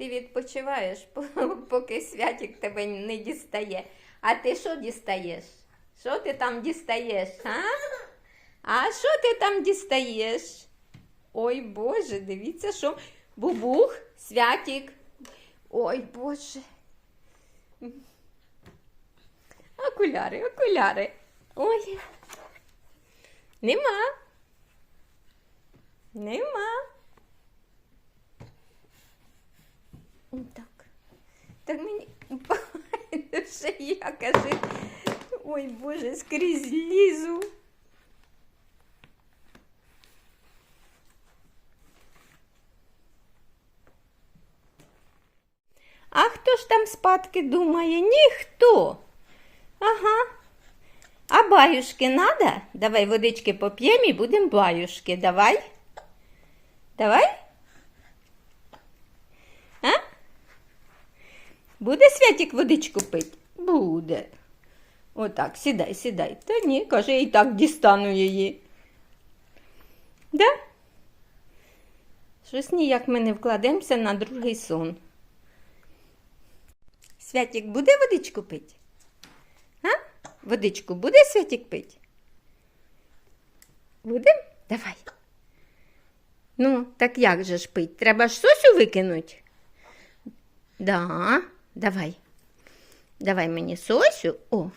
Ти відпочиваєш, поки святик тебе не дістає. А ти що дістаєш? Що ти там дістаєш? А? А що ти там дістаєш? Ой Боже, дивіться, що бубух, святик. Ой Боже. Окуляри, окуляри. Ой. Нема. Нема. Так. Так мені ще я кажи. Ой Боже, скрізь лізу. А хто ж там спадки думає? Ніхто. Ага. А баюшки надо? Давай водички поп'ємо і будемо баюшки. Давай. Давай. А? Буде Святик водичку пить? Буде. Отак, сідай, сідай. Та ні, каже, і так дістану її. Да? Щось ніяк ми не вкладемося на другий сон. Святик буде водичку пить? А? Водичку буде Святик пить? Буде? Давай. Ну, так як же ж пить? Треба ж сосю викинуть? Да, давай. Давай мені сосю. О.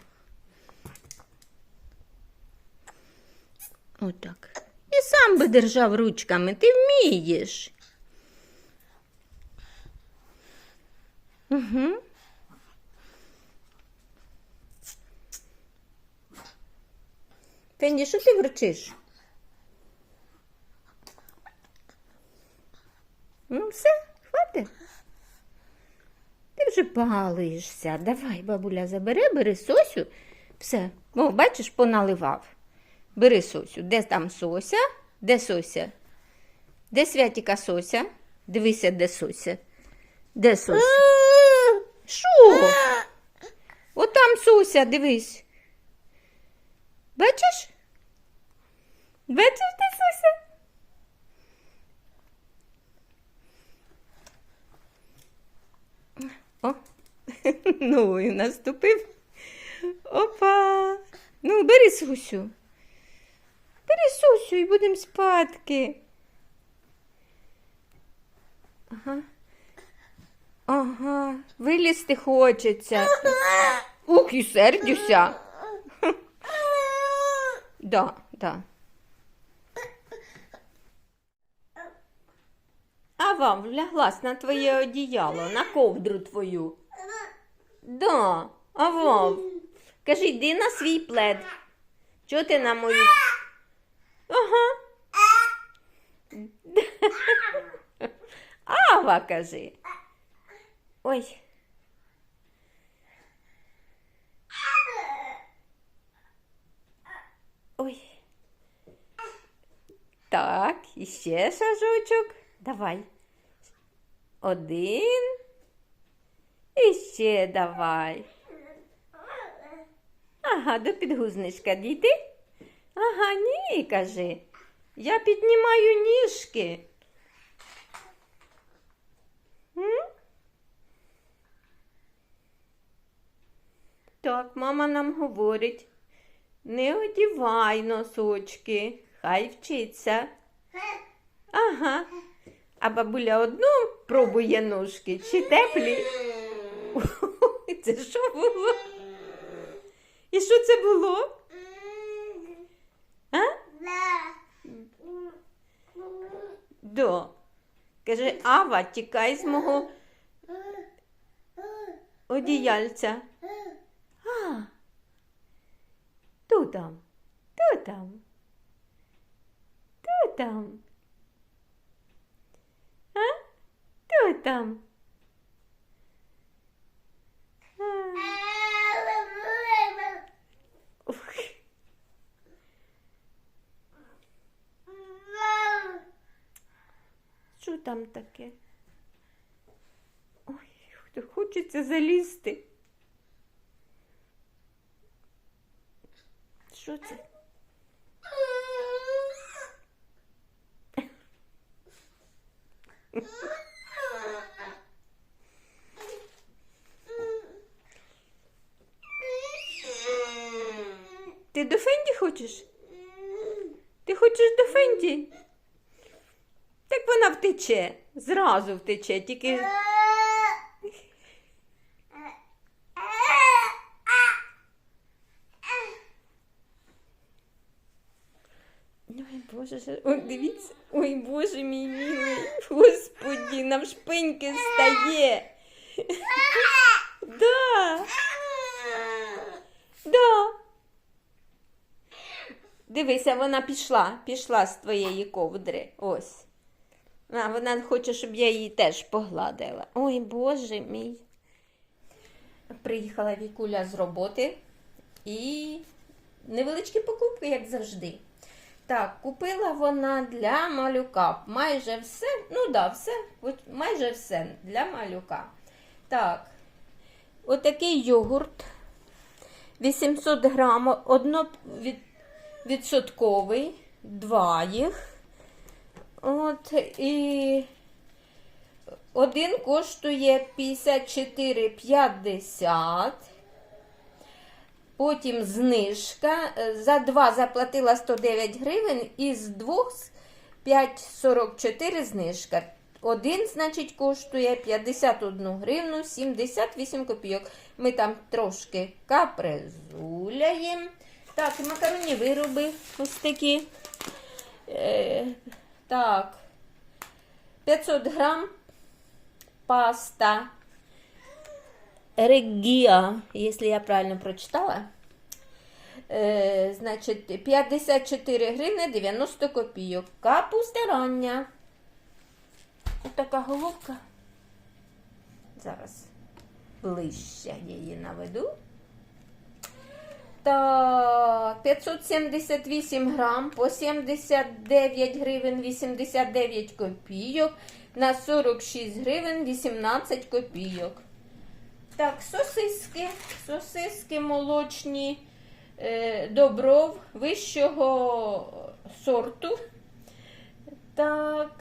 Отак. І сам би держав ручками, ти вмієш. Угу. Фенді, що ти вручиш? Ну, все, хватить. Ти вже балуєшся. Давай, бабуля, забери, бери сосю. Все. О, бачиш, поналивав. Бери сосю. Де там сося? Де сося? Де святіка сося? Дивися, де сося. Де сося? Що? От там сося, дивись. Бачиш? Бачиш, де сося? О, ну і наступив. Опа. Ну, бери Сусю. Бери Сусю і будемо спадки. Ага. Ага, вилізти хочеться. Ух, і сердюся. Да, да. А вам вляглась на твоє одіяло, на ковдру твою. Да, вам? Кажи, йди на свій плед. Чого ти на мою? Ага. Ава, кажи. Ой. Ой. Так, і ще шажочок. Давай. Один. І ще давай. Ага, до підгузничка дійти? Ага, ні, кажи. Я піднімаю ніжки. Так, мама нам говорить. Не одівай носочки, хай вчиться. Ага. А бабуля одну пробує ножки, чи теплі? Це що було? І що це було? А? До. Каже, Ава, тікай з мого одіяльця. А. Хто там? Хто там? Хто там? А? Хто там? там таке? Ой, хочеться залізти. Що це? Ти до Фенді хочеш? Ти хочеш до Фенді? Втече. Зразу втече, тільки. Ой, Боже, ой, дивіться, ой, Боже мій милий, Господі, нам шпиньки стає. Да, да. Дивися, вона пішла, пішла з твоєї ковдри. Ось. А, вона хоче, щоб я її теж погладила. Ой, Боже мій. Приїхала Вікуля з роботи і невеличкі покупки, як завжди. Так, купила вона для малюка майже все. Ну да, все, майже все для малюка. Так, отакий йогурт 800 грам, одно від, два їх. От, і один коштує 54,50. Потім знижка. Е, За два заплатила 109 гривень, і з двох 5,44 знижка. Один, значить, коштує 51 гривну 78 копійок. Ми там трошки капризуляємо. Так, макаронні вироби ось такі. Так, 500 грам паста Регіа, якщо я правильно прочитала. Е, значить, 54 гривни 90 копійок. Капуста рання. Ось така головка. Зараз ближче її наведу. Так, 578 грам по 79 гривень 89 копійок на 46 гривень 18 копійок. Так, сосиски, сосиски молочні, е, добров вищого сорту. Так,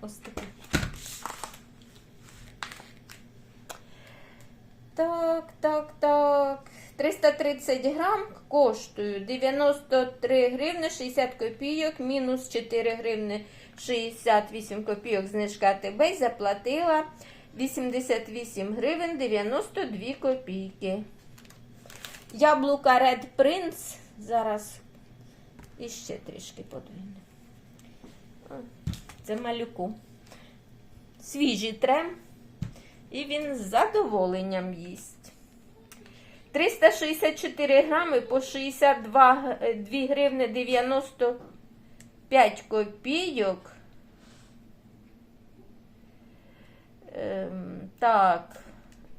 ось такі. Так, так, так. 330 грам коштують 93 гривни 60 копійок, мінус 4 гривни 68 копійок знижка АТБ і заплатила 88 гривень 92 копійки. Яблука Red Prince. Зараз іще трішки подвину. Це малюку. Свіжий трем. І він з задоволенням їсть. 364 грами по 62 2 гривни 95 копійок. Ем, так,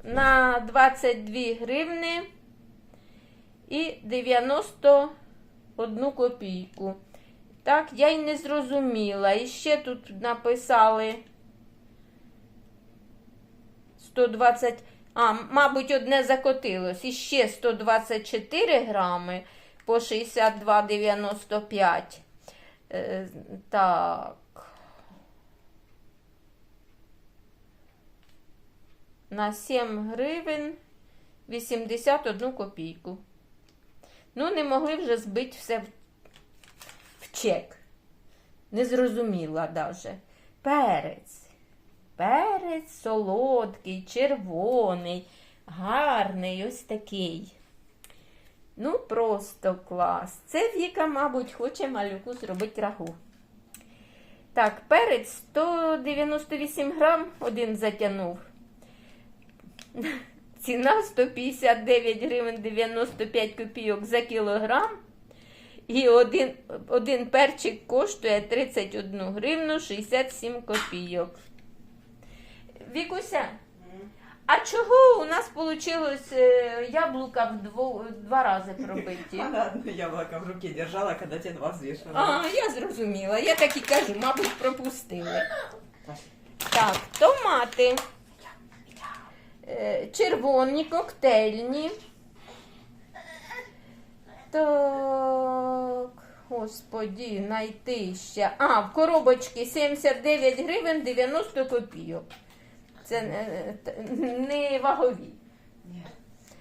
на 22 гривни і 91 копійку. Так, я й не зрозуміла. І ще тут написали 120, а, мабуть, одне закотилось. І ще 124 грами по 62,95. Е, так. На 7 гривень 81 копійку. Ну, не могли вже збити все в, в чек. Не зрозуміла даже. Перець. Перець солодкий, червоний, гарний, ось такий. Ну, просто клас. Це Віка, мабуть, хоче малюку зробити рагу. Так, перець 198 грам, один затягнув. Ціна 159 гривень 95 копійок за кілограм. І один, один перчик коштує 31 гривну 67 копійок. Вікуся, а чого у нас вийшло яблука в дво, два рази пробиті? Она одно яблоко в руке держала, когда те два взвешивала. А, я зрозуміла. Я так і кажу, мабуть, пропустили. Так, томати. Е, Червоні, коктейльні. Так, господі, найти ще. А, в коробочці 79 гривень 90 копійок. Це не, не вагові. Нет.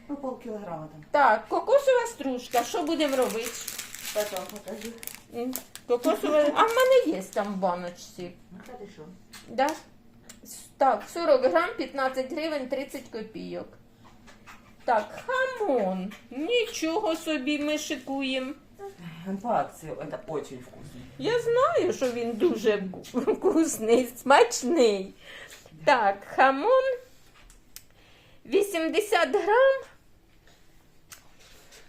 Ну, полкилограмма там. Так, кокосова стружка. Що будемо робити? Потом покажу. Кокосова. А в мене є там в баночці. Ну. Да? Так, 40 грам, 15 гривень, 30 копійок. Так, хамон. Нічого собі ми шикуємо. Он по акции, это очень вкусно. Я знаю, що він дуже вкусний, смачний. Так, хамон 80 грам.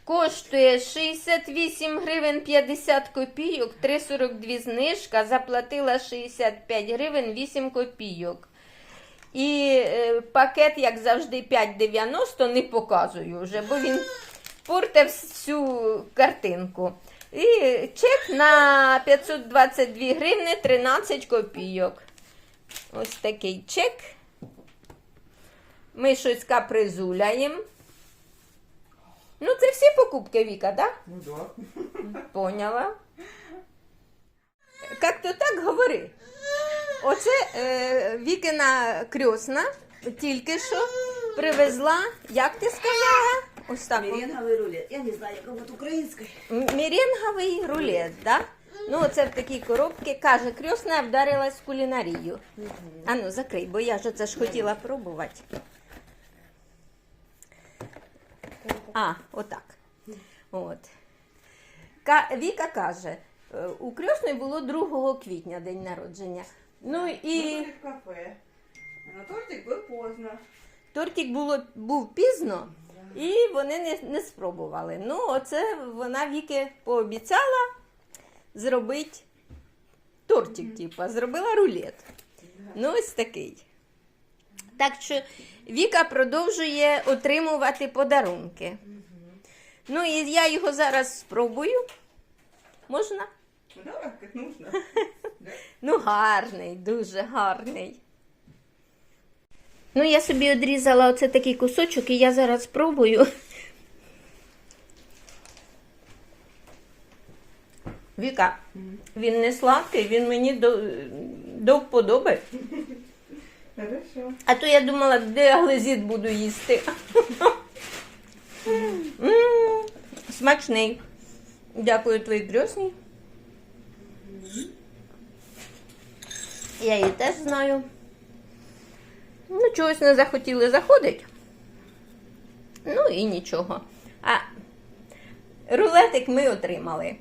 Коштує 68 гривень 50 копійок, 3,42 знижка, заплатила 65 гривень 8 копійок. І е, пакет, як завжди, 5,90 не показую вже, бо він портив всю картинку. І чек на 522 гривни 13 копійок. Ось такий чек. Ми щось капризуляємо. Ну, це всі покупки Віка, так? Ну да. Поняла. Як то так говори? Оце е, Вікина крьосна тільки що привезла, як ти сказала? Ось так. от. Рулет. Я не знаю, как вот украинской. М- Меренговий рулет, да? Ну, оце в такій коробці. Каже, крьосна вдарилась в кулінарію. А ну, закрий, бо я ж це ж хотіла пробувати. А, отак. От. Ка- Віка каже, е, у крьосної було 2 квітня день народження. Ну і Мы были в кафе. А на тортик был поздно. тортик було, був пізно, і вони не, не спробували. Ну, оце вона Віки пообіцяла зробити тортик, типа, зробила рулет. Ну, ось такий. Так що Віка продовжує отримувати подарунки. Ну, і я його зараз спробую. Можна? Ну да, нужно. Ну, гарний, дуже гарний. Ну, я собі одрізала оце такий кусочок, і я зараз спробую. Віка, він не сладкий, він мені до, до вподоби. Хорошо. А то я думала, де глизіт буду їсти. Смачний. Дякую твоїй крьосній. Я її теж знаю. Ну, чогось не захотіли заходить. Ну і нічого. А рулетик ми отримали.